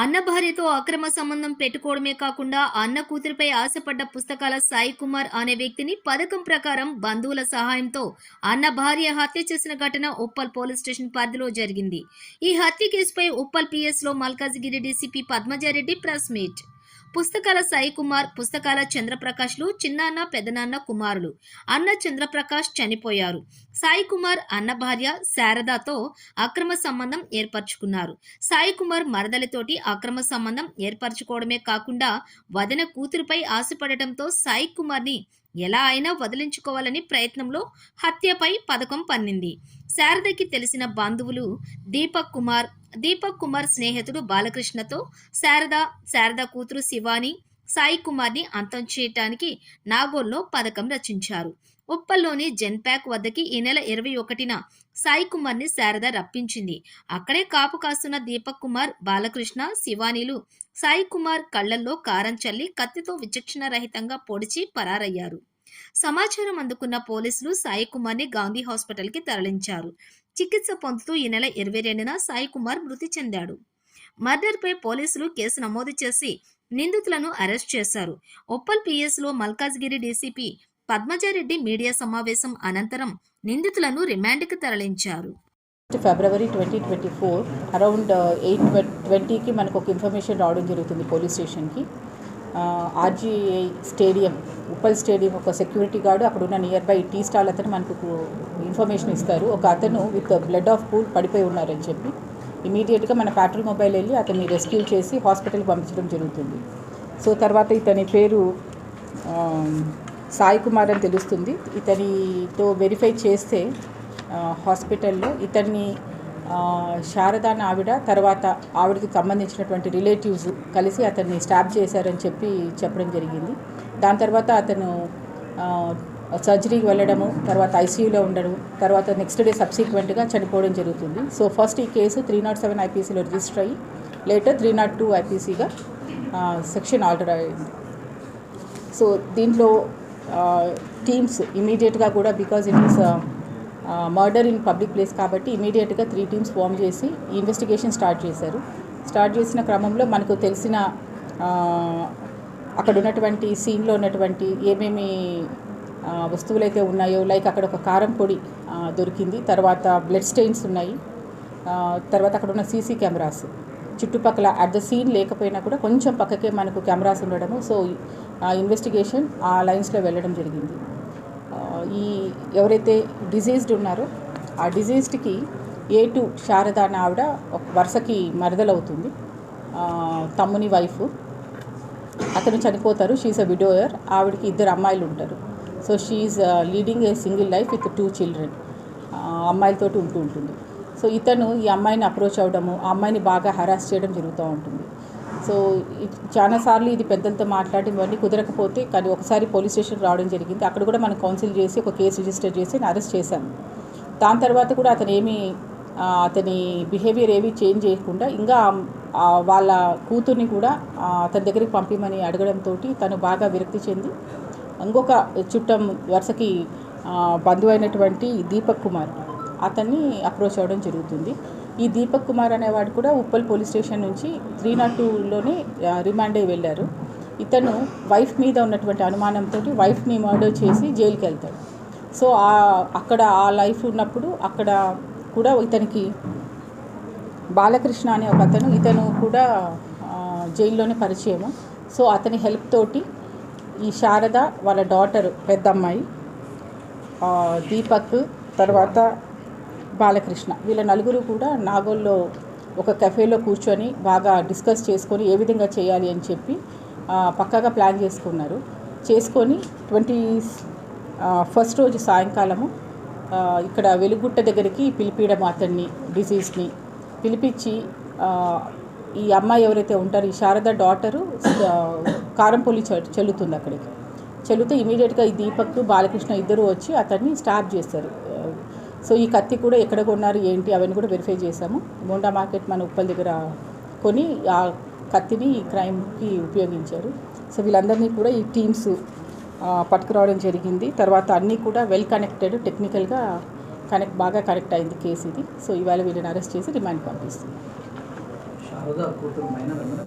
అన్న భార్యతో అక్రమ సంబంధం పెట్టుకోవడమే కాకుండా అన్న కూతురిపై ఆశపడ్డ పుస్తకాల సాయి కుమార్ అనే వ్యక్తిని పథకం ప్రకారం బంధువుల సహాయంతో అన్న భార్య హత్య చేసిన ఘటన ఉప్పల్ పోలీస్ స్టేషన్ పరిధిలో జరిగింది. ఈ హత్య కేసుపై Uppal పిఎస్లో Malkajgiri DCP Padmaja Reddy press meet. Pusthakala Sai Kumar పుస్తకాల చంద్రప్రకాష్లు చిన్నాన్న పెదనాన్న కుమారులు. అన్న చంద్రప్రకాష్ చనిపోయారు. సాయి కుమార్ అన్న భార్య శారదాతో అక్రమ సంబంధం ఏర్పరచుకున్నారు. సాయి కుమార్ మరదలితోటి అక్రమ సంబంధం ఏర్పరచుకోవడమే కాకుండా వదన కూతురుపై ఆశపడటంతో సాయి కుమార్ని ఎలా అయినా వదిలించుకోవాలని ప్రయత్నంలో హత్యపై పథకం పన్నింది. శారదకి తెలిసిన బంధువులు దీపక్ కుమార్ దీపక్ కుమార్ స్నేహితుడు బాలకృష్ణతో శారద శారద కూతురు శివాని సాయి కుమార్ని అంతం చేయటానికి నాగోల్లో పథకం రచించారు. ఉప్పల్లోని జెన్పాక్ వద్దకి ఈ నెల ఇరవై ఒకటిన సాయి కుమార్ని శారద రప్పించింది. అక్కడే కాపు కాస్తున్న దీపక్ కుమార్ బాలకృష్ణ శివానీలు సాయి కుమార్ కళ్ళల్లో కారం చల్లి కత్తితో విచక్షణ రహితంగా పొడిచి పరారయ్యారు. సమాచారం అందుకున్న పోలీసులు సాయి కుమార్ని గాంధీ హాస్పిటల్కి తరలించారు. చికిత్స పొందుతూ ఈ నెల ఇరవై రెండున సాయి కుమార్ మృతి చెందాడు. మర్డర్పై పోలీసులు కేసు నమోదు చేసి నిందితులను అరెస్ట్ చేశారు. ఉప్పల్ పిఎస్లో మల్కాజ్గిరి డీసీపీ పద్మజారెడ్డి మీడియా సమావేశం అనంతరం నిందితులను రిమాండ్కి తరలించారు. February twenty twenty four around eight ట్వంటీకి మనకు ఒక ఇన్ఫర్మేషన్ రావడం జరుగుతుంది పోలీస్ స్టేషన్కి. ఆర్జీఐ స్టేడియం ఉప్పల్ స్టేడియం ఒక సెక్యూరిటీ గార్డు అక్కడ ఉన్న నియర్ బై టీ స్టాల్ అతను మనకు ఇన్ఫర్మేషన్ ఇస్తారు. ఒక అతను విత్ బ్లడ్ ఆఫ్ పూల్ పడిపోయి ఉన్నారని చెప్పి ఇమీడియట్గా మన పెట్రోల్ మొబైల్ వెళ్ళి అతన్ని రెస్క్యూ చేసి హాస్పిటల్కి పంపించడం జరుగుతుంది. సో తర్వాత ఇతని పేరు సాయి కుమార్ అని తెలుస్తుంది. ఇతనితో వెరిఫై చేస్తే హాస్పిటల్లో ఇతన్ని శారదాన ఆవిడ తర్వాత ఆవిడకి సంబంధించినటువంటి రిలేటివ్స్ కలిసి అతన్ని స్టాప్ చేశారని చెప్పి చెప్పడం జరిగింది. దాని తర్వాత అతను సర్జరీకి వెళ్ళడము తర్వాత ఐసీయూలో ఉండడం తర్వాత నెక్స్ట్ డే సబ్సిక్వెంట్గా చనిపోవడం జరుగుతుంది. సో ఫస్ట్ ఈ కేసు త్రీ నాట్ సెవెన్ ఐపీసీలో రిజిస్టర్ అయ్యి లేటర్ త్రీ నాట్ టూ ఐపీసీగా సెక్షన్ ఆర్డర్ అయింది. సో దీంట్లో టీమ్స్ ఇమీడియట్గా కూడా because it is murder in public place కాబట్టి ఇమీడియట్గా త్రీ టీమ్స్ ఫామ్ చేసి ఇన్వెస్టిగేషన్ స్టార్ట్ చేశారు. స్టార్ట్ చేసిన క్రమంలో మనకు తెలిసిన అక్కడ ఉన్నటువంటి సీన్లో ఉన్నటువంటి ఏమేమి వస్తువులు అయితే ఉన్నాయో లైక్ అక్కడ ఒక కారం పొడి దొరికింది. తర్వాత బ్లడ్ స్టెయిన్స్ ఉన్నాయి. తర్వాత అక్కడ ఉన్న సీసీ కెమెరాస్ చుట్టుపక్కల అట్ ద సీన్ లేకపోయినా కూడా కొంచెం పక్కకే మనకు కెమెరాస్ ఉండడము. సో ఆ ఇన్వెస్టిగేషన్ ఆ లైన్స్లో వెళ్ళడం జరిగింది. ఈ ఎవరైతే డిజీజ్డ్ ఉన్నారో ఆ డిజీజ్డ్కి ఏ టు శారద అని ఆవిడ ఒక వరుసకి మరదలవుతుంది. తమ్ముని వైఫ్ అతను చనిపోతారు. షీఈ్ అ విడోయర్ ఆవిడకి ఇద్దరు అమ్మాయిలు ఉంటారు. So she's leading a single life with two children అమ్మాయిలతోటి ఉంటూ ఉంటుంది. సో ఇతను ఈ అమ్మాయిని అప్రోచ్ అవ్వడము ఆ అమ్మాయిని బాగా హరాస్ చేయడం జరుగుతూ ఉంటుంది. సో చాలాసార్లు ఇది పెద్దలతో మాట్లాడి ఇవన్నీ కుదరకపోతే కానీ ఒకసారి పోలీస్ స్టేషన్ రావడం జరిగింది. అక్కడ కూడా మనం కౌన్సిల్ చేసి ఒక కేసు రిజిస్టర్ చేసి అరెస్ట్ చేశాను దాని తర్వాత కూడా అతను ఏమీ అతని బిహేవియర్ ఏమీ చేంజ్ చేయకుండా ఇంకా వాళ్ళ కూతుర్ని కూడా అతని దగ్గరికి పంపిమని అడగడంతో తను బాగా విరక్తి చెంది. ఇంకొక చుట్టం వరుసకి బంధువైనటువంటి బంధువు అయినటువంటి దీపక్ కుమార్ అతన్ని అప్రోచ్ అవ్వడం జరుగుతుంది. ఈ దీపక్ కుమార్ అనేవాడు కూడా ఉప్పల్ పోలీస్ స్టేషన్ నుంచి త్రీ నాట్ టూలోనే రిమాండ్ అయ్యి వెళ్ళారు. ఇతను వైఫ్ మీద ఉన్నటువంటి అనుమానంతో వైఫ్ని మర్డర్ చేసి జైలుకి వెళ్తాడు. సో ఆ- అక్కడ ఆ లైఫ్ ఉన్నప్పుడు అక్కడ కూడా ఇతనికి బాలకృష్ణ అనే ఒక అతను ఇతను కూడా జైల్లోనే పరిచయము. సో అతని హెల్ప్ తోటి ఈ శారద వాళ్ళ డాటర్ పెద్దమ్మాయి దీపక్ తర్వాత బాలకృష్ణ. వీళ్ళ నలుగురు కూడా నాగోల్లో ఒక కెఫేలో కూర్చొని బాగా డిస్కస్ చేసుకొని ఏ విధంగా చేయాలి అని చెప్పి పక్కాగా ప్లాన్ చేసుకున్నారు. చేసుకొని ట్వంటీ ఫస్ట్ రోజు సాయంకాలము ఇక్కడ వెలుగుట్ట దగ్గరికి పిలిపియడం అతన్ని డిసీజ్ని పిలిపించి ఈ అమ్మాయి ఎవరైతే ఉంటారో ఈ శారద డాటరు కారంపొల్లి చ చెల్లుతుంది అక్కడికి. చెల్లితే ఇమీడియట్గా ఈ దీపక్ బాలకృష్ణ ఇద్దరు వచ్చి అతన్ని స్టాప్ చేస్తారు సో ఈ కత్తి కూడా ఎక్కడ కొన్నారు ఏంటి అవన్నీ కూడా వెరిఫై చేశాము. మోండా మార్కెట్ మన ఉప్పల్ దగ్గర కొని ఆ కత్తిని ఈ క్రైమ్కి ఉపయోగించారు. సో వీళ్ళందరినీ కూడా ఈ టీమ్స్ పట్టుకురావడం జరిగింది. తర్వాత అన్నీ కూడా వెల్ కనెక్టెడ్ టెక్నికల్గా కనెక్ట్ బాగా కనెక్ట్ అయింది కేసు ఇది. సో ఇవాళ వీళ్ళని అరెస్ట్ చేసి రిమాండ్ పంపిస్తుంది